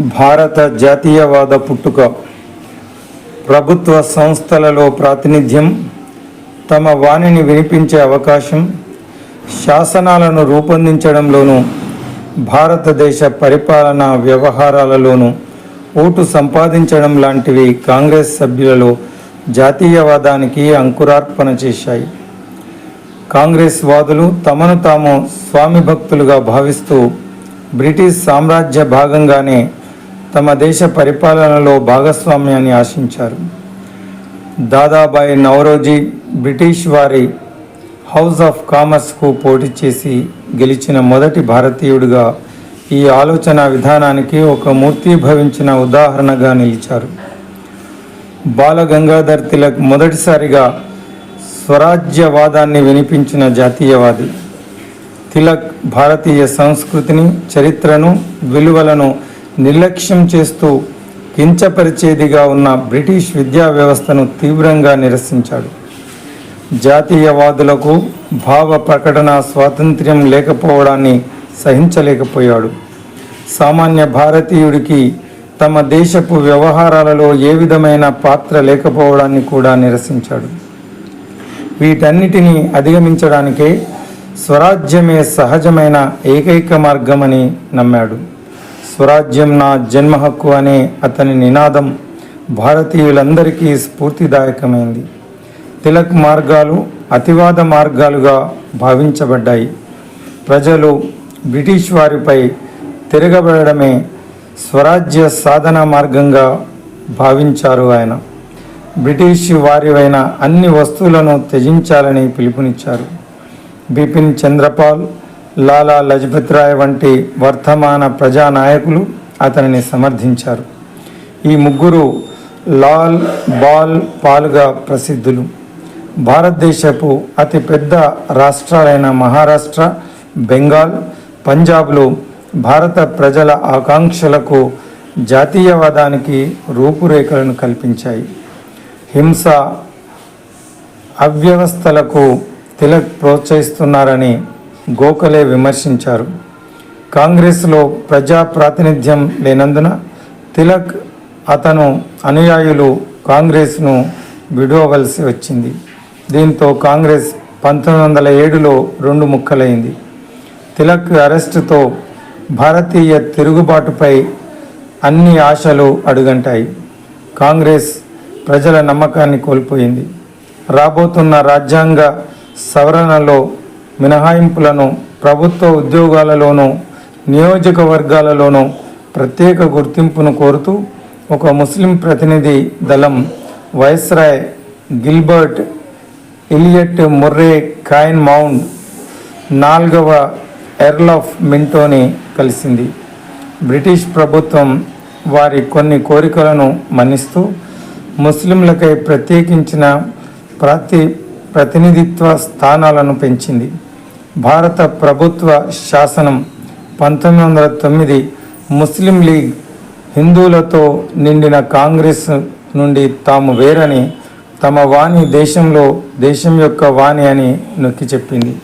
భారత జాతీయవాద పుట్టుక ప్రభుత్వ సంస్థలలో ప్రాతినిధ్యం తమ వాణిని వినిపించే అవకాశం శాసనాలను రూపొందించడంలోనూ భారతదేశ పరిపాలనా వ్యవహారాలలోనూ ఓటు సంపాదించడం లాంటివి కాంగ్రెస్ సభ్యులలో జాతీయవాదానికి అంకురార్పణ చేశాయి. కాంగ్రెస్ వాదులు తమను తాము స్వామి భక్తులుగా భావిస్తూ బ్రిటిష్ సామ్రాజ్య భాగంగానే తమ దేశ పరిపాలనలో భాగస్వామ్యాన్ని ఆశించారు. దాదాబాయి నవరోజీ బ్రిటిష్ వారి హౌస్ ఆఫ్ కామర్స్కు పోటీ చేసి గెలిచిన మొదటి భారతీయుడిగా ఈ ఆలోచన విధానానికి ఒక మూర్తీభవించిన ఉదాహరణగా నిలిచారు. బాలగంగాధర్ తిలక్ మొదటిసారిగా స్వరాజ్యవాదాన్ని వినిపించిన జాతీయవాది. తిలక్ భారతీయ సంస్కృతిని చరిత్రను విలువలను నిర్లక్ష్యం చేస్తూ కించపరిచేదిగా ఉన్న బ్రిటిష్ విద్యా వ్యవస్థను తీవ్రంగా నిరసించాడు. జాతీయవాదులకు భావ ప్రకటన స్వాతంత్ర్యం లేకపోవడాన్ని సహించలేకపోయాడు. సామాన్య భారతీయుడికి తమ దేశపు వ్యవహారాలలో ఏ విధమైన పాత్ర లేకపోవడాన్ని కూడా నిరసించాడు. వీటన్నిటినీ అధిగమించడానికే స్వరాజ్యమే సహజమైన ఏకైక మార్గమని నమ్మాడు. స్వరాజ్యం నా జన్మ హక్కు అనే అతని నినాదం భారతీయులందరికీ స్ఫూర్తిదాయకమైంది. తిలక్ మార్గాలు అతివాద మార్గాలుగా భావించబడ్డాయి. ప్రజలు బ్రిటిష్ వారిపై తిరగబడమే స్వరాజ్య సాధన మార్గంగా భావించారు ఆయన. బ్రిటిష్ వారివైన అన్ని వస్తువులను త్యజించాలని పిలుపునిచ్చారు. బిపిన్ చంద్రపాల్ లాలా లజపత్ రాయ్ వంటి వర్తమాన ప్రజానాయకులు అతనిని సమర్థించారు. ఈ ముగ్గురు లాల్ బాల్ పాల్గా ప్రసిద్ధులు. భారతదేశపు అతిపెద్ద రాష్ట్రాలైన మహారాష్ట్ర బెంగాల్ పంజాబ్లు భారత ప్రజల ఆకాంక్షలకు జాతీయవాదానికి రూపురేఖలను కల్పించాయి. హింస అవ్యవస్థలకు తిలక్ ప్రోత్సహిస్తున్నారని గోఖలే విమర్శించారు. కాంగ్రెస్లో ప్రజా ప్రాతినిధ్యం లేనందున తిలక్ అతను అనుయాయులు కాంగ్రెస్ను విడవలసి వచ్చింది. దీంతో కాంగ్రెస్ పంతొమ్మిది వందల ఏడులో రెండు ముక్కలైంది. తిలక్ అరెస్టుతో భారతీయ తిరుగుబాటుపై అన్ని ఆశలు అడుగంటాయి. కాంగ్రెస్ ప్రజల నమ్మకాన్ని కోల్పోయింది. రాబోతున్న రాజ్యాంగ సవరణలో మినహాయింపులను ప్రభుత్వ ఉద్యోగాలలోనూ నియోజకవర్గాలలోనూ ప్రత్యేక గుర్తింపును కోరుతూ ఒక ముస్లిం ప్రతినిధి దళం viceroy Gilbert Elliot Murray Kynynmound నాల్గవ ఎర్ల్ ఆఫ్ మింటోని కలిసింది. బ్రిటిష్ ప్రభుత్వం వారి కొన్ని కోరికలను మన్నిస్తూ ముస్లింలకై ప్రత్యేకించిన ప్రతి ప్రతినిధిత్వ స్థానాలను పెంచింది. భారత ప్రభుత్వ శాసనం పంతొమ్మిది వందల తొమ్మిది ముస్లిం లీగ్ హిందువులతో నిండిన కాంగ్రెస్ నుండి తాము వేరని తమ వాణి దేశంలో దేశం యొక్క వాణి అని నొక్కి చెప్పింది.